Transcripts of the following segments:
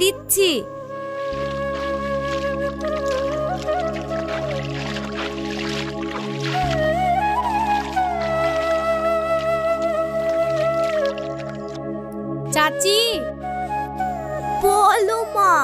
দিচ্ছি। চাচি। বলো মা।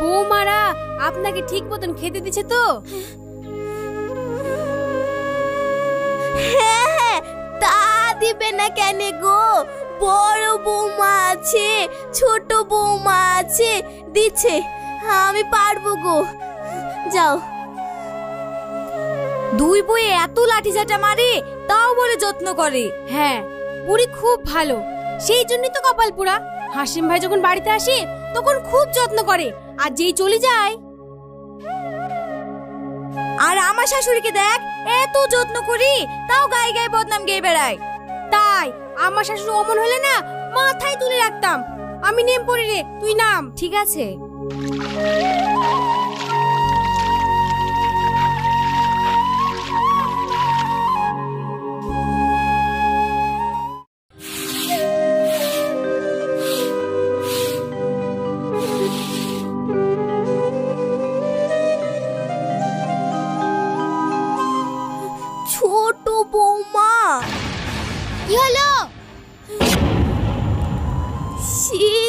বৌমারা আপনাকে ঠিক মতন খেতে দিচ্ছে তো? হ্যাঁ হ্যাঁ তা দিবে না কেন গো? বড় বৌমা আছে ছোট বৌমা আছে। দিচ্ছে আমি পারব গো। যাও। দুই বইয়ে এত লাঠি ঝাঁটা মারে তাও বলে যত্ন করে। হ্যাঁ বুড়ি খুব ভালো। সেই জন্যই তো কপাল পোড়া। হাসিম ভাই যখন বাড়িতে আসে তখন খুব যত্ন করে আর যেই চলে যায়। আর আমার শাশুড়িকে দেখ এত যত্ন করি তাও গায়ে গায়ে বদনাম গেয়ে বেড়ায়। তাই আমার শাশুড়ি অমন হলে না মাথায় তুলে রাখতাম। আমি নেম পড়ি রে, তুই নাম। ঠিক আছে।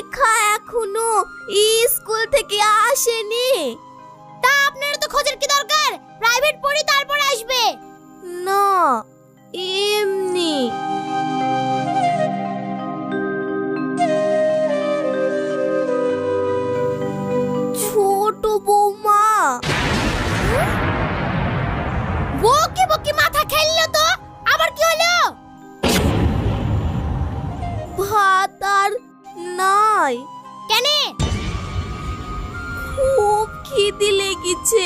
শিখা এখনও স্কুল থেকে আসেনি। তা আপনার তো খোঁজের কি দরকার? প্রাইভেট পড়ি, তারপর আসবে। না, এমনি। ছোট বৌমা। বকে বকে মাথা খেললো তো, আবার কি হলো? ভাত নাই কেন? খুব খিদে লেগেছে।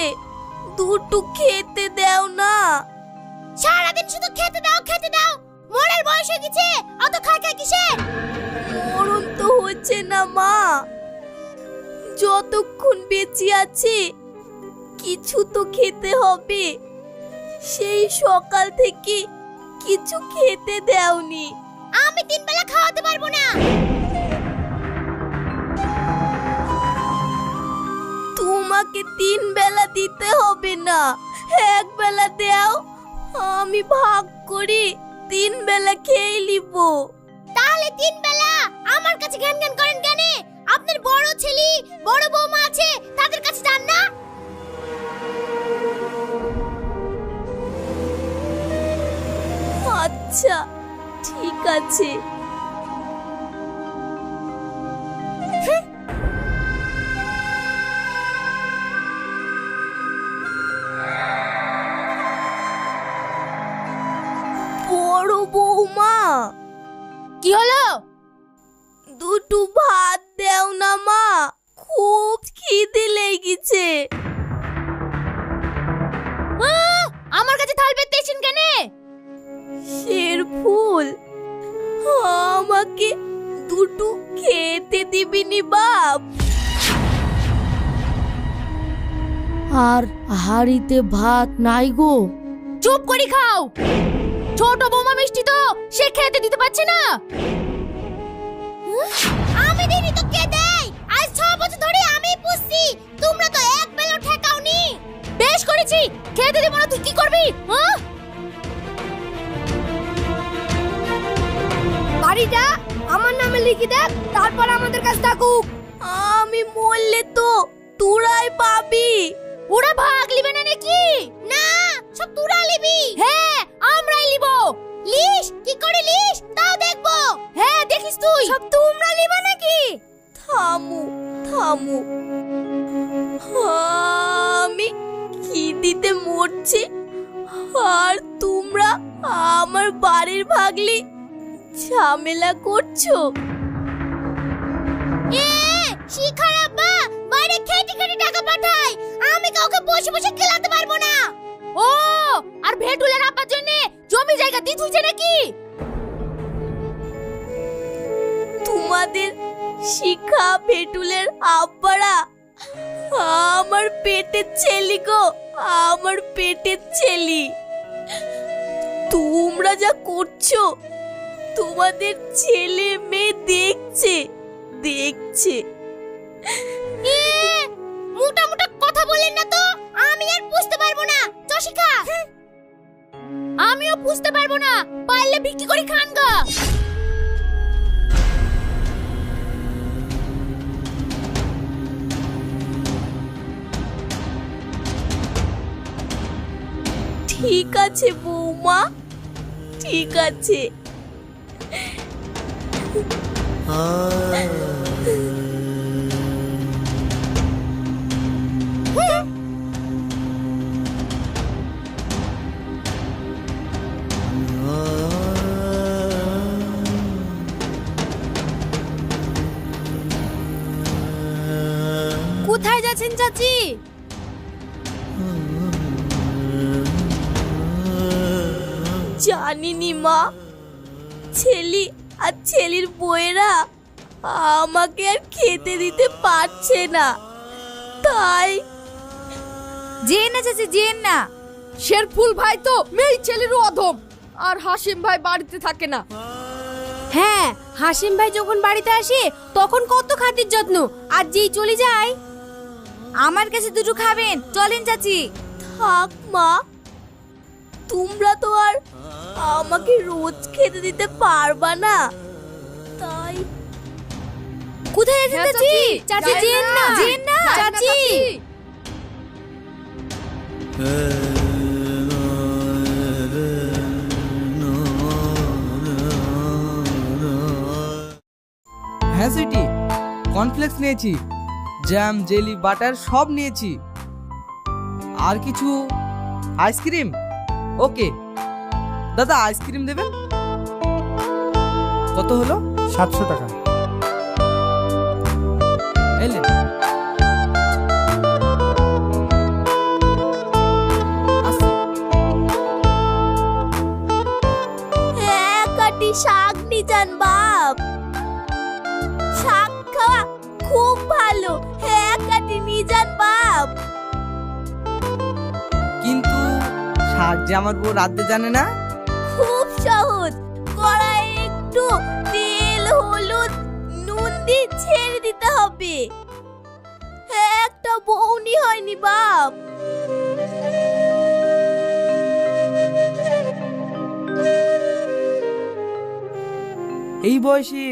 দুটো খেতে দাও না। সারাদিন শুধু খেতে দাও খেতে দাও। মরার বয়স হয়ে গেছে অত খাই খাই কিসের? মরণ তো হচ্ছে না মা। যতক্ষণ বেঁচে আছে কিছু তো খেতে হবে। সেই সকাল থেকে কিছু খেতে দেওনি। আমি তিন বেলা খাওয়াতে পারব না। তোমাকে তিন বেলা দিতে হবে না। এক বেলা দাও আমি ভাগ করি তিন বেলা খেয়ে নিব। তাহলে তিন বেলা আমার কাছে জ্ঞান জ্ঞান করেন কেন? আপনার বড় ছেলে বড় বৌমা আছে তাদের কাছে যান না। আচ্ছা ঠিক আছে। আমাকে দুটো খেতে দিবিনি বাপ। আর হাড়িতে ভাত নাই গো। চুপ করে খাও। ছোট বৌমা মিষ্টি তো সে খেতে দিতে পারছে না। আমি দিইনি তো কে দেয় আজ ছ বছর ধরে আমি পুষছি। তোমরা তো এক বেলা ঠেকাওনি। বেশ করেছি। খেতে দেব না তুই কি করবি? হ্যাঁ? বাড়িটা আমার নামে লিখে দেখ তারপর আমাদের কাছে থাকুক। আমি মরলে তো তোরাই পাবি। ওরা ভাগ লিবে না নাকি? না সব তোরা লিবি হ্যাঁ আমরাই লিব লিস কি করে লিস? তাও দেখব। হ্যাঁ দেখিস তুই। সব তোমরা লিবা নাকি? থামু থামু। আমি খিদিতে মরছি? আর তোমরা আমার বাড়ির ভাগলি ঝামেলা করছ? এ শিখার আব্বা বাইরে খেটে খেটে টাকা পাঠায়। আমি কাউকে বসে বসে খেলাতে পারব না। ও আর ভেটুলের আব্বার জন্য জমি জায়গা দিয়ে নাকি? তোমাদের শিখা ভেটুলের আব্বারা আমার পেটের ছেলি গো আমার পেটের ছেলি। তোমরা যা করছ তোমাদের ছেলে মেয়ে দেখছে দেখছে। মোটা মোটা কথা বলেন না তো আমি আর বুঝতে পারব না চশিকা আমিও বুঝতে পারব না পারলে বিক্রি করে খান গা। ঠিক আছে বৌমা ঠিক আছে। কোথায় যাচ্ছেন চাচি? জানিনি মা। ছেলি আর ছেলির বইয়েরা আমাকে আর খেতে দিতে পারছে না। তাই জেন না চাচি জেন না। শেরফুল ভাই তো মেয়ে ছেলের অধম। আর হাসিম ভাই বাড়িতে থাকে না। হ্যাঁ হাসিম ভাই যখন বাড়িতে আসে তখন কত খাতির যত্ন। আর যেই চলে যায় আমার কাছে দুটো খাবেন। চলেন চাচি। থাক মা তোমরা তো আর আমাকে রোজ খেতে দিতে পারবা না। তাই কোথায় আছেন হ্যাঁ, চাচি? চাচি, জেন না। জেন না চাচি। চাচি। হ্যাঁ সুইটি কর্নফ্লেক্স নিয়েছি জ্যাম জেলি বাটার সব নিয়েছি। আর কিছু আইসক্রিম ওকে দাদা আইসক্রিম দেবেন? কত হলো? সাতশো টাকা। এলেন হ্যাঁ শাক বাপ। শাক খাওয়া খুব ভালো হ্যাঁ কাটি বাপ। কিন্তু শাক যে আমার বউ রাঁধতে জানে না। খুব সহজ। কড়াই একটু তেল হলুদ নুন দিয়ে ছেড়ে দিতে হবে। একটা বউনি হয়নি বাপ। এই বয়সে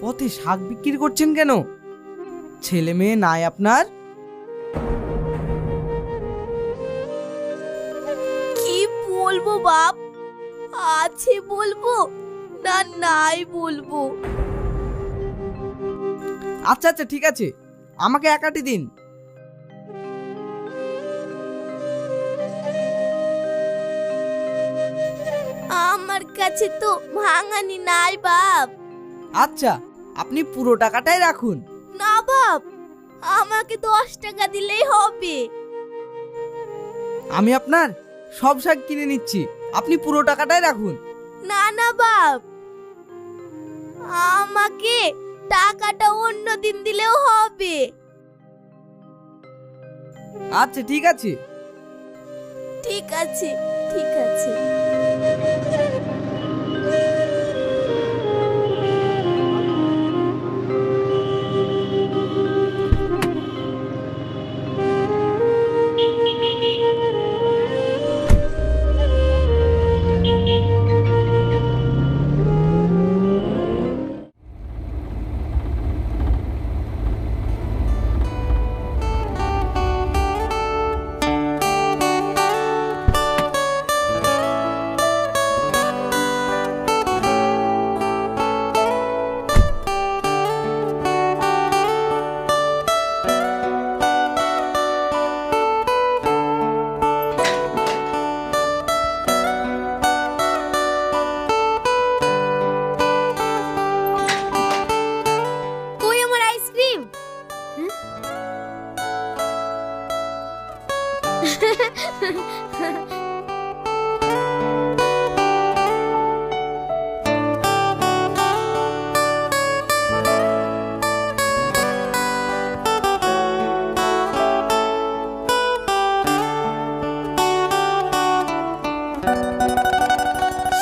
পথে শাক বিক্রি করছেন কেন? ছেলে মেয়ে নাই আপনার? কি বলব বাপ? আছে বলব না নাই বলব? আচ্ছা আচ্ছা ঠিক আছে। আমাকে একাটি দিন। আমার কাছে তো ভাঙানি নাই বাপ। আচ্ছা আপনি পুরো টাকাটাই রাখুন। না বাপ আমাকে দশ টাকা দিলেই হবে। আমি আপনার সব শাক কিনে নিচ্ছি। আপনি পুরো টাকাটাই রাখুন। না না বাপ। আমাকে টাকাটা অন্য দিন দিলেও হবে। আচ্ছা ঠিক আছে। ঠিক আছে ঠিক আছে।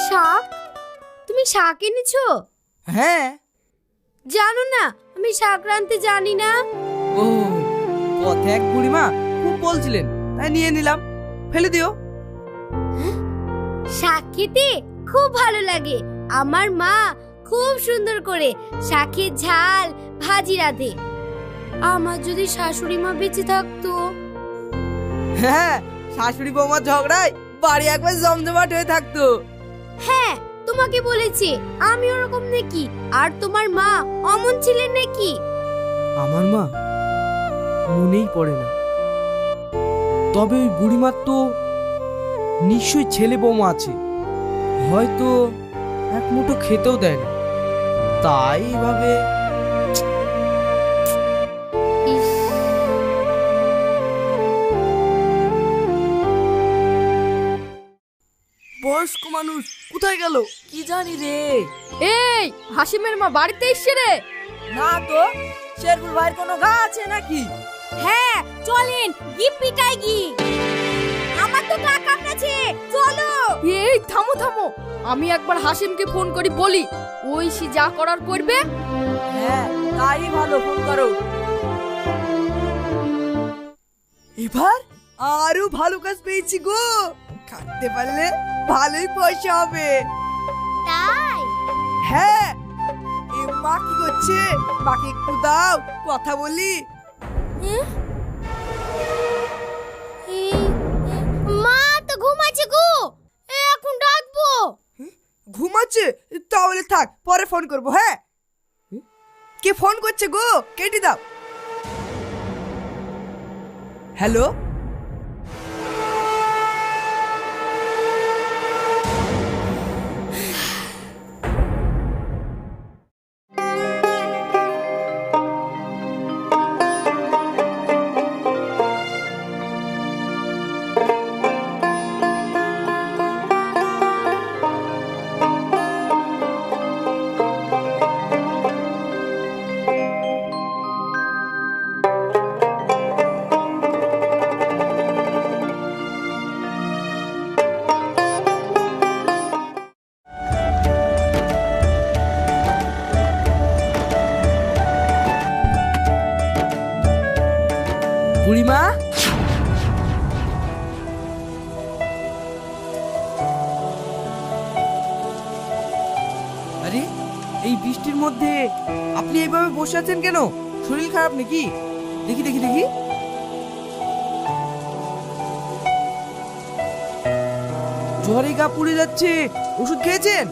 শাক? তুমি শাক এনেছো? হ্যাঁ। জানো না আমি শাক রাঁধতে জানি না। ও পথে এক বুড়িমা খুব বলছিলেন তাই নিয়ে নিলাম। ফেলে দিও। শাক খেতে খুব ভালো লাগে। আমার মা খুব সুন্দর করে শাকের ঝাল ভাজি রাঁধে। আমার যদি শাশুড়ি মা বেঁচে থাকতো? হ্যাঁ শাশুড়ি বৌমার ঝগড়ায় বাড়ি একবার জমজমাট হয়ে থাকতো। হ্যাঁ তোমাকে বলেছে আমি ওরকম নাকি। আর তোমার মা অমন ছিলেন নাকি? আমার মা মনেই পড়ে না। তবে ওই বুড়িমার তো নিশ্চয়ই ছেলে বৌমা আছে। হয়তো এক মুঠো খেতেও দেয় না। তাই ভাবে বয়স্ক মানুষ কোথায় গেল? কি জানি রে। এই হাসিমের মা বাড়িতে এসছে রে। না তো শেরপুর ভাইয়ের কোনো গা আছে নাকি? হ্যাঁ চলেন গিপ পিটাই গি। আমার তো গা কামড়াছে চলো। এই থামো থামো। আমি একবার হাসিমকে ফোন করি বলি। ওই সে যা করার করবে। হ্যাঁ তাই ভালো ফোন করো। এবার আরও ভালো কাজ পেয়েছি গো। খাটতে পারলে ভালোই পয়সা হবে। তাই? হ্যাঁ এ মা কি করছে? মাকে একটু দাও কথা বলি। মা, তো ঘুমাচ্ছে গো। এখন ডাকবো। ঘুমাচ্ছে? তাহলে থাক, পরে ফোন করব হ্যাঁ? কে ফোন করছে গো? কেটে দাও। হ্যালো আরে এই বৃষ্টির মধ্যে আপনি এইভাবে বসে আছেন কেন? শরীর খারাপ নাকি? দেখি দেখি দেখি। জ্বরে গা পুড়ে যাচ্ছে। ওষুধ খেয়েছেন?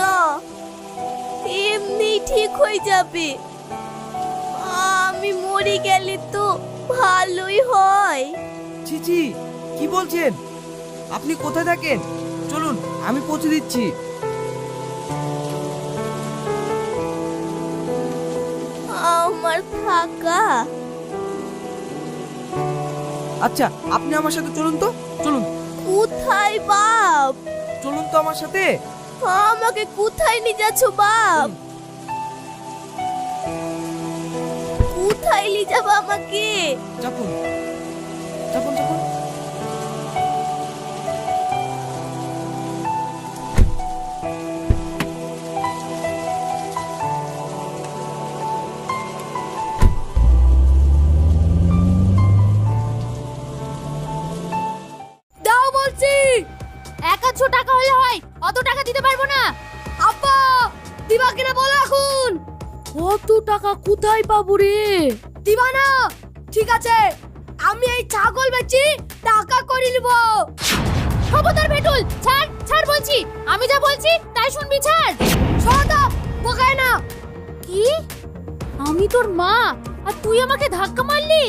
না এমনি ঠিক হয়ে যাবে। আমি মরে গেলে তো ভালোই হয়। ছি ছি কি বলছেন? আপনি কোথায় থাকেন? চলুন। আমি পৌঁছে দিচ্ছি। আমার থাকা আচ্ছা আপনি আমার সাথে চলুন তো চলুন। কোথায় বাপ? চলুন তো আমার সাথে। আমাকে কোথায় নিয়ে যাচ্ছ বাপ? কোথায় নিয়ে যাব আমাকে? চাপুন হলে হয় অত টাকা দিতে পারব না। আব্বা দিবা কিনা বলো এখন। কত টাকা কোথায় পাবো রে? দিবা না ঠিক আছে আমি এই ছাগল বেচি টাকা করে নিব। খবরদার ভেটুল ছাড় ছাড় বলছি। আমি যা বলছি তাই শুনবি ছাড়। সদা বোকায় না। কি? আমি তোর মা আর তুই আমাকে ধাক্কা মারলি?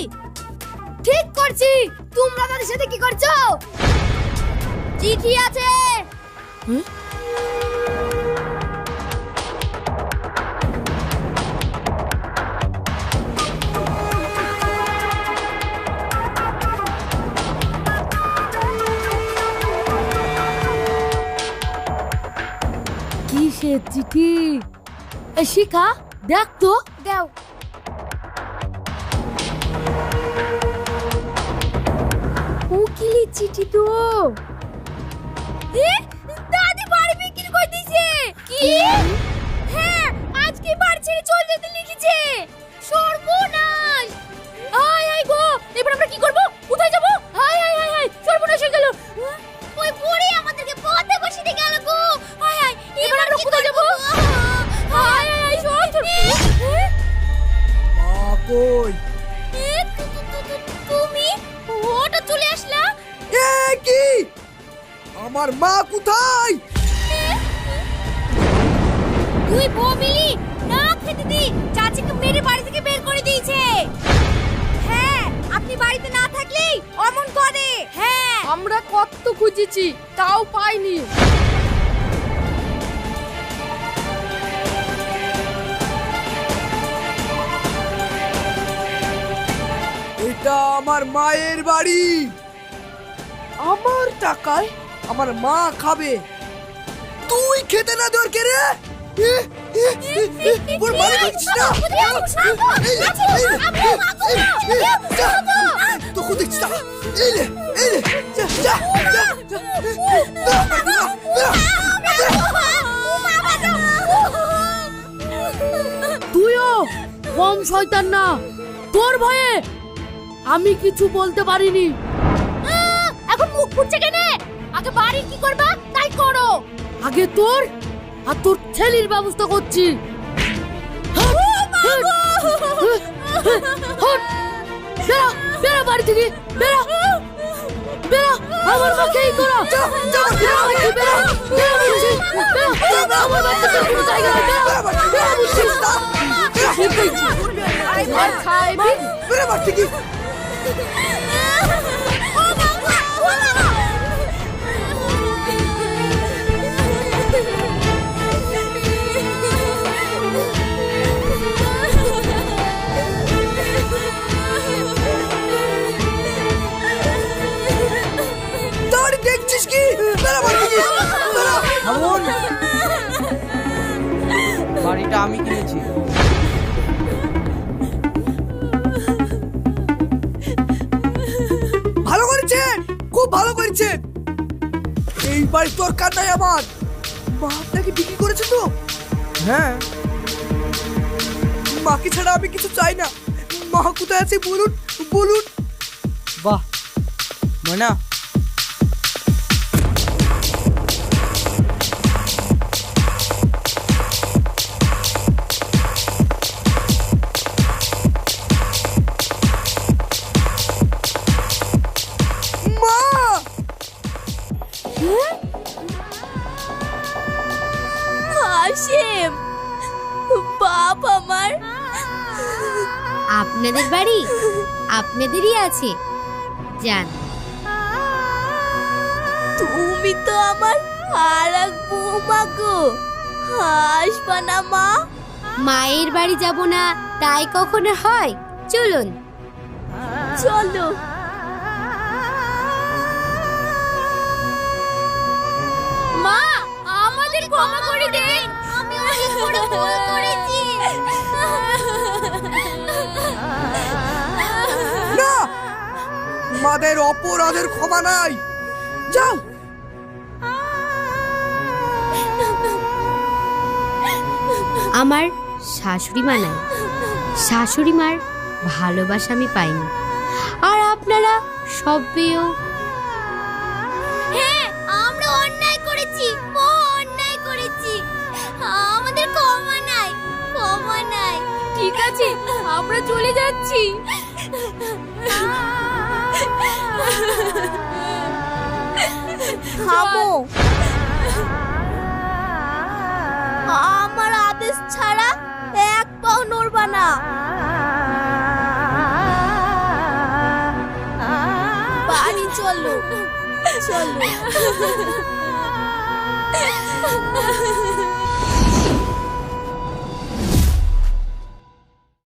ঠিক করছি। তোমরা তাদের সাথে কি করছ? চিঠি আছে। কিসের চিঠি এ শিখা দেখ তো দাও উকিলের চিঠি তো কি হ্যাঁ আজকে বাড়ি ছেড়ে চলে যেতে লিখেছে? সর্বনাশ! হাই হাই গো! এবার আমরা কি করব? কোথায় যাব? হাই হাই হাই হাই সর্বনাশ হয়ে গেল। ওই বুড়ি আমাদেরকে পথে বসে দিয়ে গেল গো। হায় হায় এবার আমরা কোথায় যাব? হাই হাই হাই মা কই? তু- তু- তুমি? ওটা চলে আসলা? এ কি? আমার মা কোথায়? তুই বউ মিলি? না খেতে দি। চাচিকে মেরে বাড়ি থেকে বের করে দিয়েছে। হ্যাঁ আপনি বাড়িতে না থাকলেই অমন করে। হ্যাঁ। আমরা কত খুঁজেছি তাও পাইনি। এটা আমার মায়ের বাড়ি। আমার টাকায় আমার মা খাবে। তুই খেতে না কে রে? ওর না? দেখছিস না? যা, যা, যা, তুইও কম শয়তান না। তোর ভয়ে আমি কিছু বলতে পারিনি। এখন মুখ ফুটছে কেন? আগে বাড়ির কি করবা? তাই করো। আগে তোর আর তোর ছেলির ব্যবস্থা করছি বেরো বেরো। আমি কিনেছি ভালো করেছে! খুব ভালো করেছে! এই বাড়ির দরকার নাই আমার। মা আপনাকে বিক্রি করেছে তো? হ্যাঁ। মাকে ছাড়া আমি কিছু চাই না। মা কোথায় আছে বলুন? বলুন। বাহ। মনা না মা? মায়ের বাড়ি যাব না তাই কখনো হয়? চলুন। চলো। মা আমাদের ক্ষমা করে দিন। আমি অনেক বড় ভুল করেছি। না মাদের অপরাধের ক্ষমা নাই। যাও। আমার শাশুড়ি মা নাই। শাশুড়ি মার ভালোবাসা আমি পাইনি। আর আপনারা সব পেয়েও হ্যাঁ আমরা অন্যায় করেছি। অন্যায় করেছি। আমাদের ক্ষমা নাই ক্ষমা নাই। ঠিক আছে আমরা চলে যাচ্ছি। বাড়ি চলো চলো